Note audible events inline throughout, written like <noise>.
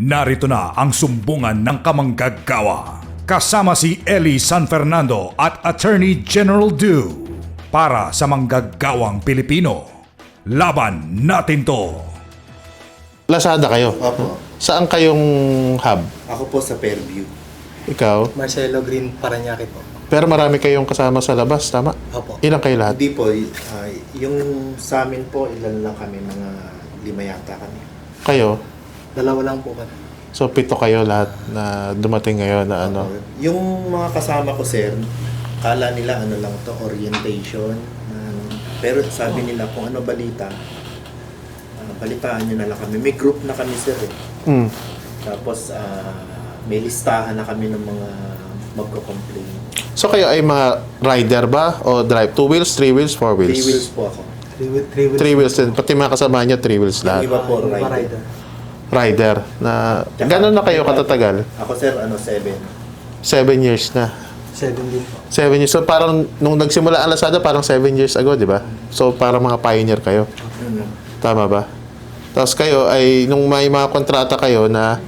Narito na ang sumbungan ng kamanggagawa. Kasama si Eli San Fernando at Attorney General Du para sa manggagawang Pilipino. Laban natin to! Lazada kayo? Opo. Saan kayong hub? Ako po sa Fairview. Ikaw? Marcelo Green Paranaque po. Pero marami kayong kasama sa labas, tama? Opo. Ilang kayo lahat? Hindi po, ah, yung sa amin po, ilan lang kami, mga lima yata kami. Kayo? Dalawa lang po kami. So, pito kayo lahat na dumating ngayon na ano? Yung mga kasama ko, sir, kala nila ano lang to orientation. ano. pero sabi nila kung ano balita, ah, balitaan nyo na lang kami. May group na kami, sir. Eh. Mm. Tapos, ah, may listahan na kami ng mga magko-complain. So, kayo ay mga rider ba? O drive? Two wheels, three wheels, four wheels? Three wheels po ako. Three, wheel- three wheels. Three wheels din. Pati mga kasama niya, three wheels Yung lahat. iba po, yung rider. rider. Rider. Na, gano'n na kayo katatagal? Ako, sir, ano, seven. Seven years na. Seven din po. Seven years. So, parang nung nagsimula ang Lazada, parang seven years ago, di ba? So, parang mga pioneer kayo. Tama ba? Tapos kayo ay, nung may mga kontrata kayo na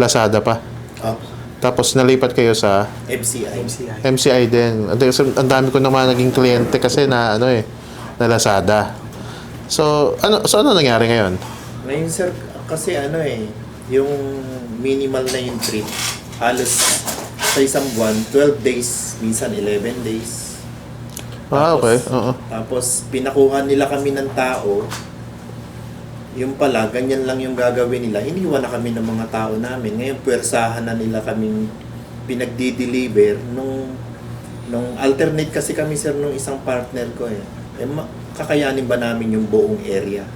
Lazada pa. Oh, Tapos nalipat kayo sa MCI. MCI. MCI din. Ang kasi ang dami ko naman naging kliyente kasi na ano eh, na Lazada. So, ano so ano nangyari ngayon? Ngayon sir, kasi ano eh, yung minimal na yung trip, halos sa isang buwan, 12 days, minsan 11 days. Ah, Tapos- okay. Oo. Tapos pinakuha nila kami ng tao, yung pala, ganyan lang yung gagawin nila. Iniwan na kami ng mga tao namin. Ngayon, puwersahan na nila kaming pinagdi-deliver nung nung alternate kasi kami sir nung isang partner ko eh. eh kakayanin ba namin yung buong area?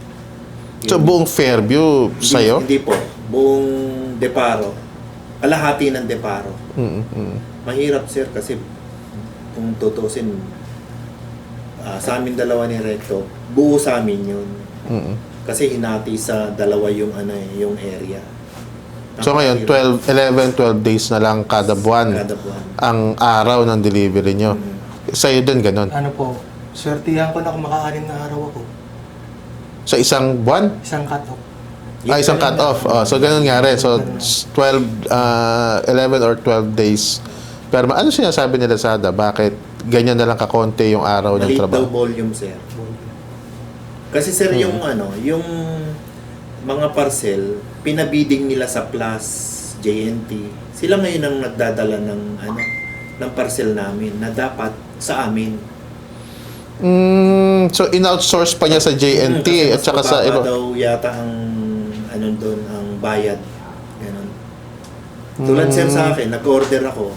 So buong Fairview hindi- sa'yo? Hindi po. Buong Deparo. Kalahati ng Deparo. Mm, mm. Mahirap sir kasi kung tutusin ah, sa amin dalawa ni Recto, buo sa amin yun. Mm. Kasi hinati sa dalawa yung ano eh, yung area. So ngayon 12 11 12 days na lang kada buwan Kada buwan. ang araw ng delivery nyo. Mm. Sa'yo din ganun. Ano po, swertihan ko na kung maka-anim na araw ako. Sa isang buwan? Isang cut-off. Ah, isang cut off. Oh, so ganun nga rin. So 12 ah, 11 or 12 days. Pero ano sinasabi nila sa Lazada? Bakit ganyan na lang kakonti yung araw ng Maliit daw trabaho? volume sir. Kasi sir, yung ano, yung mga parcel, pinabiding nila sa Plus, JNT. Sila ngayon ang nagdadala ng ano, ng parcel namin na dapat sa amin. Mm, so in-outsource pa niya sa JNT Mm, at saka sa iba. daw yata ang ano doon ang bayad. Ganun. Tulad sir Mm. sa akin, nag-order ako.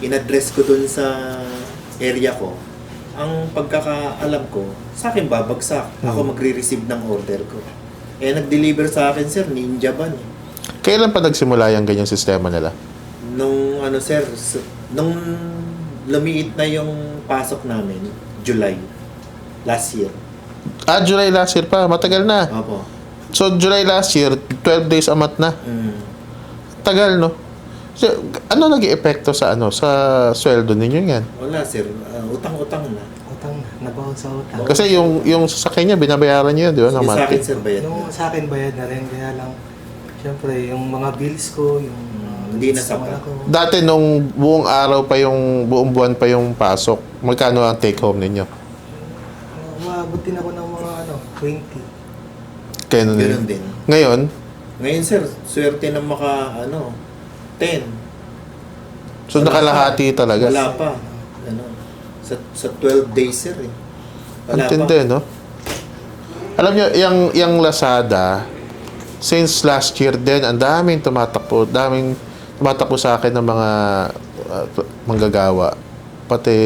In-address ko doon sa area ko. Ang pagkakaalam ko, sa akin babagsak. Ako Mm. magre-receive ng order ko. Eh, nag-deliver sa akin, sir, Ninja Van. eh. Kailan pa nagsimula yung ganyang sistema nila? Nung, ano, sir, s- nung lumiit na yung pasok namin, July, last year. Ah, July last year pa. Matagal na. Opo. So, July last year, 12 days a month na. Mm. Tagal, no? So, ano nag epekto sa ano sa sweldo ninyo yan? Wala, sir. Ah, utang-utang na. Utang na, nabaon sa utang. Kasi yung yung sasakyan niya, binabayaran niyo yun, di ba? ng Yung sa akin, monthly? sir, bayad Yung na. sa akin bayad na rin, kaya lang, syempre, yung mga bills ko, yung uh, hindi na sapat. ako. Dati nung buong araw pa yung, buong buwan pa yung pasok, magkano ang take home ninyo? Umabot din ako ng mga ano, 20. Kaya Ganun din. Ngayon, Ngayon, sir, swerte na maka, ano, 10. so Wala nakalahati talaga. Wala pa. Ano, sa, sa 12 days, sir, eh. Wala tindi, no? Alam niyo, yung, yung Lazada, since last year din, ang daming tumatakbo, daming tumatakbo sa akin ng mga uh, manggagawa. Pati,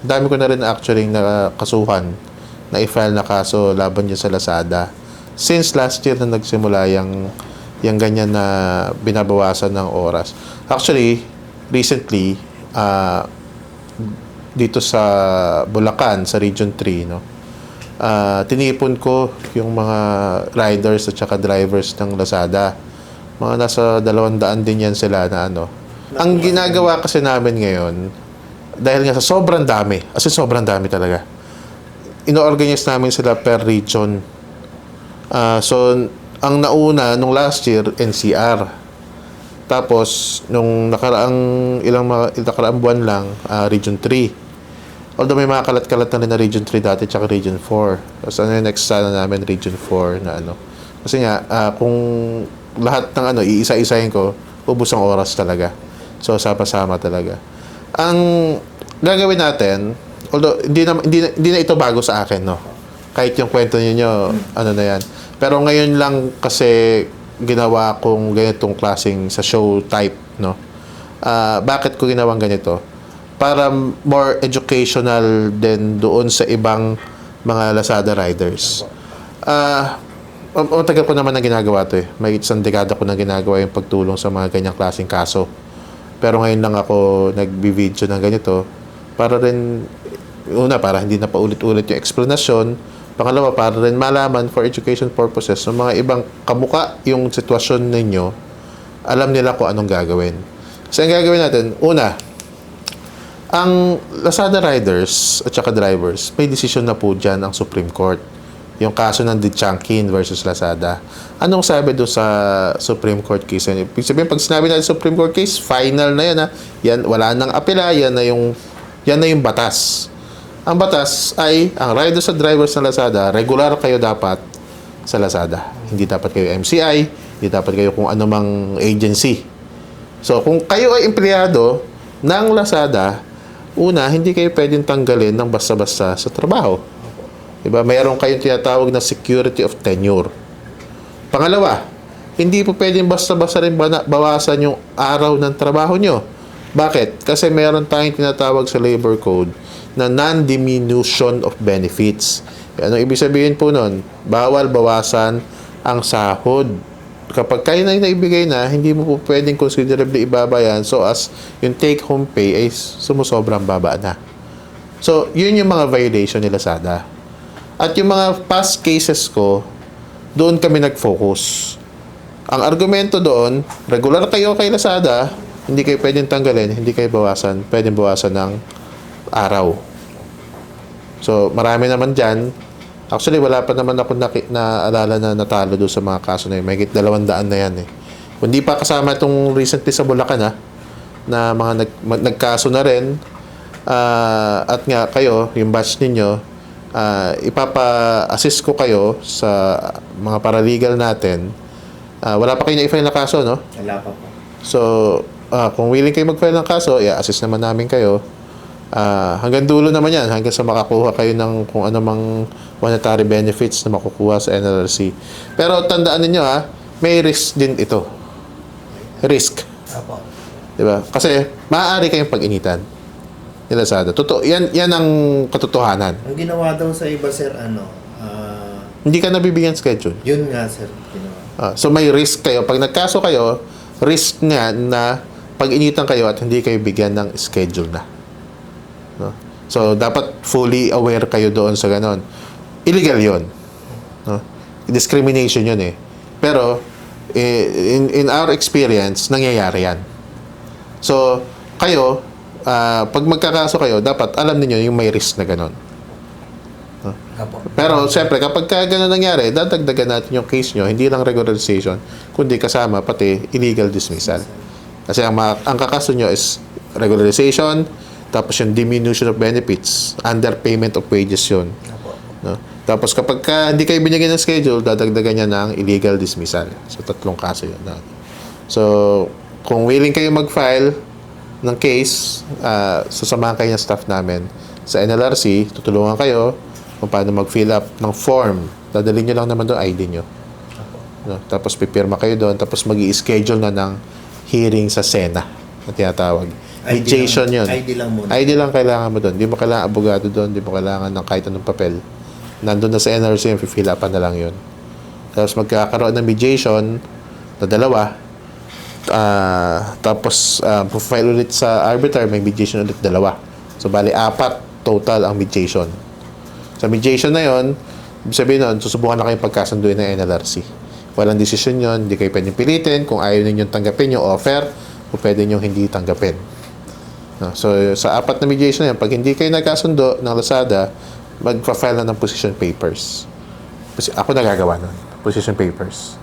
dami ko na rin actually na kasuhan na i-file na kaso laban niya sa Lazada. Since last year na nagsimula yung, yung ganyan na binabawasan ng oras. Actually, recently, ah dito sa Bulacan, sa Region 3, no? Ah, tinipon ko yung mga riders at saka drivers ng Lazada. Mga nasa dalawang daan din yan sila na ano. Ang ginagawa kasi namin ngayon, dahil nga sa sobrang dami, as sobrang dami talaga, ino-organize namin sila per region. Ah, so, ang nauna nung last year, NCR. Tapos, nung nakaraang ilang mga nakaraang buwan lang, ah, Region 3. Although may mga kalat-kalat na rin na Region 3 dati tsaka Region 4. Tapos ano yung next sana namin, Region 4 na ano. Kasi nga, ah, kung lahat ng ano, iisa-isahin ko, ubus ang oras talaga. So, sama-sama talaga. Ang gagawin natin, although hindi na, hindi na, hindi na ito bago sa akin, no? Kahit yung kwento niyo ano na yan. Pero ngayon lang kasi ginawa kong ganitong klaseng sa show type, no? Ah, bakit ko ginawang ganito? Para more educational din doon sa ibang mga Lazada riders. Ah, uh, matagal ko naman na ginagawa to eh. May isang dekada ko na ginagawa yung pagtulong sa mga ganyang klaseng kaso. Pero ngayon lang ako nagbi-video ng ganito para rin una para hindi na paulit-ulit yung explanation pangalawa para rin malaman for education purposes ng mga ibang kamuka yung sitwasyon ninyo alam nila kung anong gagawin so ang gagawin natin una ang Lazada riders at saka drivers may decision na po dyan ang Supreme Court yung kaso ng Dichangkin versus Lazada. Anong sabi doon sa Supreme Court case? Ibig sabihin, pag sinabi natin Supreme Court case, final na yan ha. Yan, wala nang apela, yan na yung, yan na yung batas. Ang batas ay, ang riders at drivers ng Lazada, regular kayo dapat sa Lazada. Hindi dapat kayo MCI, hindi dapat kayo kung anumang agency. So, kung kayo ay empleyado ng Lazada, una, hindi kayo pwedeng tanggalin ng basta-basta sa trabaho. Diba? Mayroon kayong tinatawag na security of tenure. Pangalawa, hindi po pwedeng basta-basta rin bawasan yung araw ng trabaho nyo. Bakit? Kasi meron tayong tinatawag sa labor code na non-diminution of benefits. Ano ibig sabihin po nun? Bawal bawasan ang sahod. Kapag kayo na naibigay na, hindi mo po pwedeng considerably ibaba yan so as yung take-home pay ay sumusobrang baba na. So, yun yung mga violation ni Lazada. At yung mga past cases ko, doon kami nag-focus. Ang argumento doon, regular kayo kay Lazada, hindi kayo pwedeng tanggalin, hindi kayo bawasan, pwedeng bawasan ng araw. So, marami naman dyan. Actually, wala pa naman ako naki- naalala na natalo doon sa mga kaso na yun. May dalawang daan na yan eh. Kung di pa kasama itong recently sa Bulacan ha, na mga nag, mag- nagkaso na rin, ah, at nga kayo, yung batch ninyo, ah, ipapa-assist ko kayo sa mga paralegal natin. Ah, wala pa kayo na-file na kaso, no? Wala pa po. So, ah, kung willing kayo mag-file ng kaso, i-assist naman namin kayo. Ah, hanggang dulo naman yan, hanggang sa makakuha kayo ng kung ano mang monetary benefits na makukuha sa NLRC. Pero tandaan ninyo ha, may risk din ito. Risk. Apo. Di ba? Kasi maaari kayong pag-initan. ni Lazada. Totoo, yan, yan ang katotohanan. Ang ginawa daw sa iba, sir, ano, ah, Hindi ka nabibigyan schedule. yun nga, sir, ginawa. Ah, so may risk kayo. Pag nagkaso kayo, risk nga na pag-initan kayo at hindi kayo bigyan ng schedule na. No? So dapat fully aware kayo doon sa ganon. Illegal 'yon. No? Discrimination 'yun eh. Pero eh, in in our experience nangyayari 'yan. So kayo ah, pag magkakaso kayo, dapat alam niyo yung may risk na ganon. Apo. Pero siyempre, kapag ka ganun nangyari, dadagdagan natin yung case nyo, hindi lang regularization, kundi kasama pati illegal dismissal. Kasi ang, ang kakaso nyo is regularization, tapos yung diminution of benefits, underpayment of wages yun. No? Tapos kapag ka hindi kayo binigyan ng schedule, dadagdagan niya ng illegal dismissal. So, tatlong kaso yun. Na. So, kung willing kayo mag-file ng case, uh, sasamahan kayo ng staff namin sa NLRC, tutulungan kayo kung paano mag-fill up ng form. Dadalhin nyo lang naman doon ID nyo. No? Tapos pipirma kayo doon, tapos mag schedule na ng hearing sa SENA na tinatawag. ID Mediation lang- yun. ID lang muna. ID lang kailangan mo doon. Di mo kailangan abogado doon, di mo kailangan ng kahit anong papel. Nandun na sa NRC, fill upan na lang yun. Tapos magkakaroon ng mediation na dalawa. Ah, tapos uh, file ulit sa arbiter, may mediation ulit dalawa. So bali apat total ang mediation. Sa mediation na yon, sabihin nun, susubukan na kayong pagkasunduin ng NLRC. Walang desisyon yon, hindi kayo pwedeng pilitin. Kung ayaw ninyong tanggapin yung offer, o pwede nyo hindi tanggapin. No? So, sa apat na mediation na yan, pag hindi kayo nagkasundo ng Lazada, mag-file na ng position papers. Posi- Ako nagagawa nun, position papers.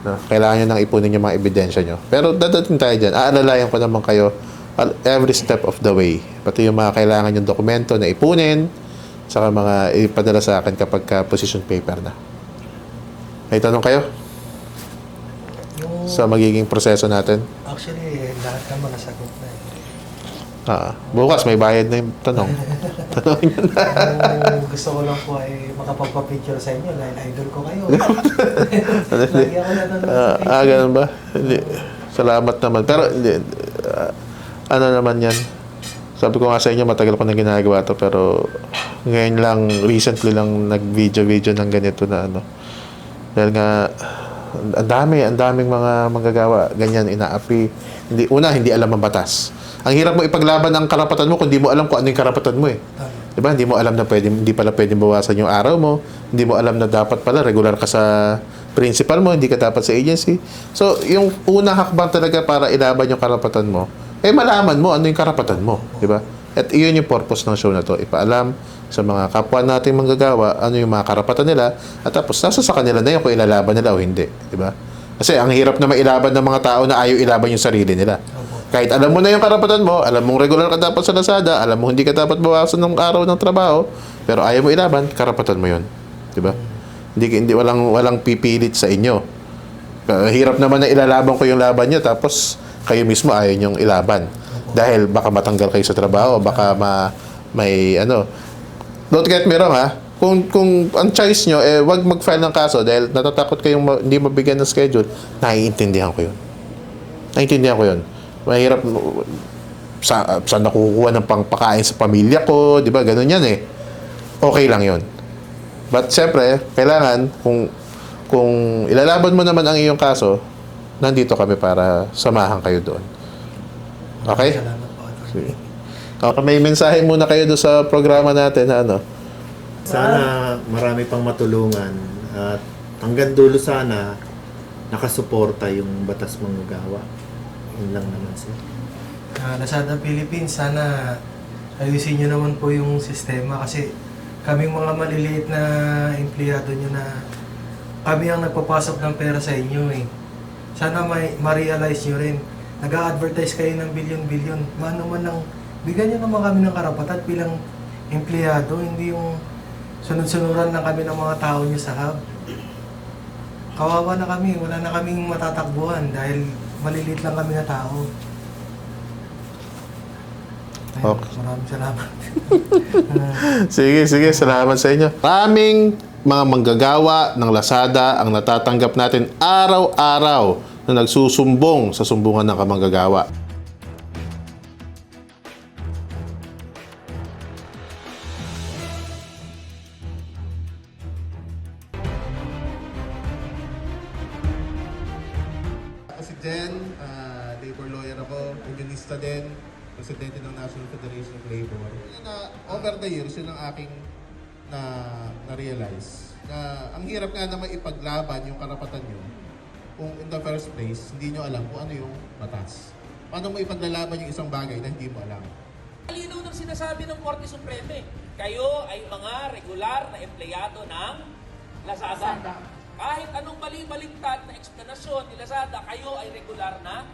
No? Kailangan nyo nang ipunin yung mga ebidensya nyo. Pero dadating tayo dyan. Aalalayan ko naman kayo every step of the way. Pati yung mga kailangan yung dokumento na ipunin, saka mga ipadala sa akin kapag ka position paper na. May tanong kayo Yung, sa magiging proseso natin? actually, lahat naman nasagot na eh. Ah, bukas may bayad na yung tanong. <laughs> Tanongin nyo na. Yung gusto ko lang po ay makapagpa-picture sa inyo dahil idol ko kayo. <laughs> Lagi ako nanonood Ah, ah, ganun ba? Hindi. Salamat naman. Pero, hindi. ah, ano naman yan? Sabi ko nga sa inyo, matagal ko na ginagawa to pero ngayon lang, recently lang nag-video-video ng ganito na ano. Dahil nga, ang dami, ang daming mga manggagawa. Ganyan, inaapi. Hindi, una, hindi alam ang batas. Ang hirap mo ipaglaban ang karapatan mo kung di mo alam kung ano yung karapatan mo eh. Tama. Diba? Hindi mo alam na pwede, hindi pala pwedeng bawasan yung araw mo. Hindi mo alam na dapat pala regular ka sa principal mo, hindi ka dapat sa agency. So, yung unang hakbang talaga para ilaban yung karapatan mo, eh malaman mo ano yung karapatan mo. Diba? At iyon yung purpose ng show na to. Ipaalam sa mga kapwa nating manggagawa ano yung mga karapatan nila at tapos nasa sa kanila na yun kung ilalaban nila o hindi. Diba? Kasi ang hirap na mailaban ng mga tao na ayaw ilaban yung sarili nila. Kahit alam mo na yung karapatan mo, alam mong regular ka dapat sa Lazada, alam mo hindi ka dapat bawasan ng araw ng trabaho, pero ayaw mo ilaban, karapatan mo 'yon. 'Di ba? Hindi hindi walang walang pipilit sa inyo. Uh, hirap naman na ilalaban ko yung laban niyo tapos kayo mismo ayaw niyong ilaban. Dahil baka matanggal kayo sa trabaho, baka ma, may ano. Don't get me wrong ha. Kung, kung ang choice nyo, eh, wag mag-file ng kaso dahil natatakot kayong ma- hindi mabigyan ng schedule, naiintindihan ko yun. Naiintindihan ko yun. Mahirap sa sa nakukuha ng pangpakain sa pamilya ko, 'di ba? Ganun 'yan eh. Okay lang 'yon. But siyempre, kailangan kung kung ilalaban mo naman ang iyong kaso, nandito kami para samahan kayo doon. Okay? Sige. Okay, may mensahe muna kayo doon sa programa natin na ano. Sana marami pang matulungan at hanggang dulo sana nakasuporta yung batas manggagawa. Yun lang naman sir. Ah, Lazada Philippines, sana ayusin nyo naman po yung sistema kasi kaming mga maliliit na empleyado nyo na kami ang nagpapasok ng pera sa inyo eh. Sana may ma-realize nyo rin. Nag-a-advertise kayo ng bilyon-bilyon. Mano man lang, bigyan nyo naman kami ng karapatan bilang empleyado, hindi yung sunod-sunuran lang kami ng mga tao nyo sa hub. Kawawa na kami, wala na kaming matatakbuhan dahil maliliit lang kami na tao. Ayun, Okay. Maraming salamat. <laughs> Sige, sige. Salamat sa inyo. Maraming mga manggagawa ng Lazada ang natatanggap natin araw-araw na nagsusumbong sa sumbungan ng kamanggagawa. Unionista din, presidente ng National Federation of Labor. Na, over the years, yun ang aking na, na-realize na ang hirap nga naman ipaglaban yung karapatan nyo kung in the first place, hindi nyo alam kung ano yung batas. Paano mo ipaglalaban yung isang bagay na hindi mo alam? Malinaw ng sinasabi ng Korte Supreme. Kayo ay mga regular na empleyado ng Lazada. Kahit anong mali-baligtad na eksplanasyon ni Lazada, kayo ay regular na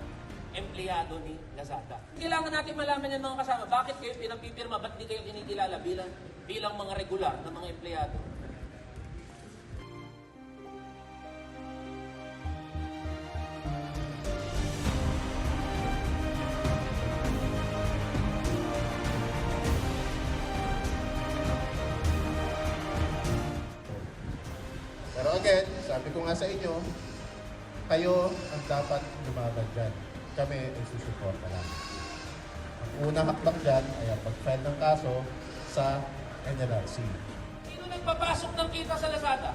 empleyado ni Lazada. Kailangan natin malaman yan mga kasama. Bakit kayo pinapipirma? Ba't di kayo kinikilala bilang, bilang mga regular na mga empleyado? Pero again, sabi ko nga sa inyo, kayo ang dapat lumaban dyan. Kami ay susuporta lang. Ang unang hakbang dyan ay ang pag-file ng kaso sa NLRC. Sino nagpapasok ng kita sa Lazada?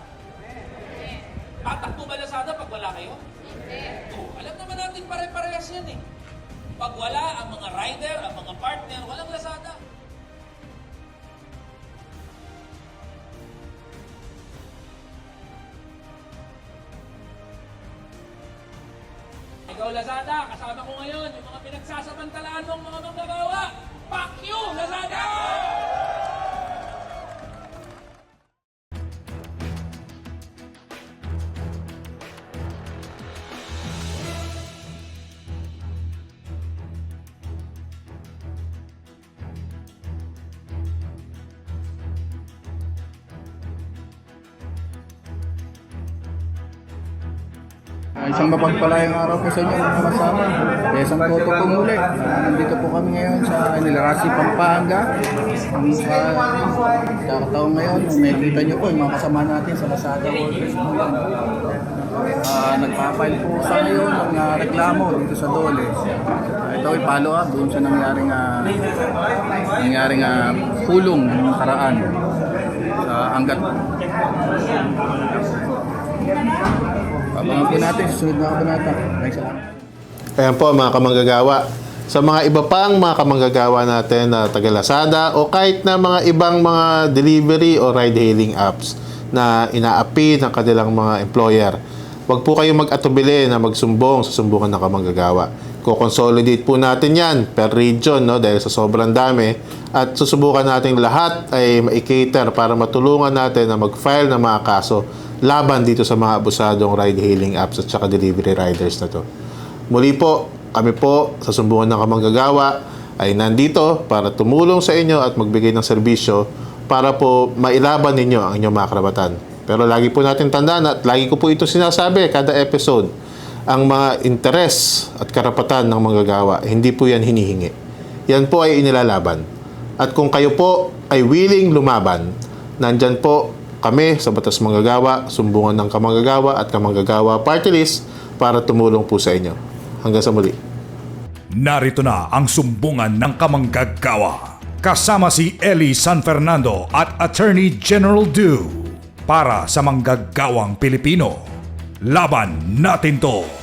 Tatakbo ba Lazada pag wala kayo? Hindi. Oh, alam naman natin pare-parehas yan eh. Pag wala ang mga rider, ang mga partner, walang Lazada. Ngayon yung mga pinagsasamantalaan ng mga manggagawa. Isang mapagpalayang araw po sa inyo mga kasama. Pesang Toto po muli. Ah, Nandito po kami ngayon sa Nilarasi, Pampanga. Ang uh, kakataon ngayon, nakikita niyo po yung mga kasama natin sa Lazada Workers yan. Ah, nagpapile po sa ngayon ng ah, reklamo dito sa Dole. Ah, ito ay follow up doon sa nangyaring uh, nangyaring ah, pulong ng nakaraan sa Angat. Abangan po natin sa sunod na kabanata. Maraming salamat. Ayan po mga kamanggagawa. Sa mga iba pang mga kamanggagawa natin na taga Lazada o kahit na mga ibang mga delivery o ride-hailing apps na inaapi ng kanilang mga employer, huwag po kayong mag-atubili na magsumbong sa sumbungan ng kamanggagawa. Ko-consolidate po natin yan per region no, dahil sa sobrang dami at susubukan natin lahat ay ma-cater para matulungan natin na mag-file ng mga kaso laban dito sa mga abusadong ride-hailing apps at saka delivery riders na to. Muli po, kami po sa Sumbungan ng Kamanggagawa ay nandito para tumulong sa inyo at magbigay ng serbisyo para po mailaban ninyo ang inyong mga karapatan. Pero lagi po natin tandaan at lagi ko po ito sinasabi kada episode, ang mga interes at karapatan ng manggagawa, hindi po yan hinihingi. Yan po ay inilalaban. At kung kayo po ay willing lumaban, nandyan po kami sa Batas Manggagawa, Sumbungan ng Kamanggagawa at Kamanggagawa Party List para tumulong po sa inyo. Hanggang sa muli. Narito na ang sumbungan ng kamanggagawa. Kasama si Eli San Fernando at Attorney General Du. Para sa manggagawang Pilipino. Laban natin to!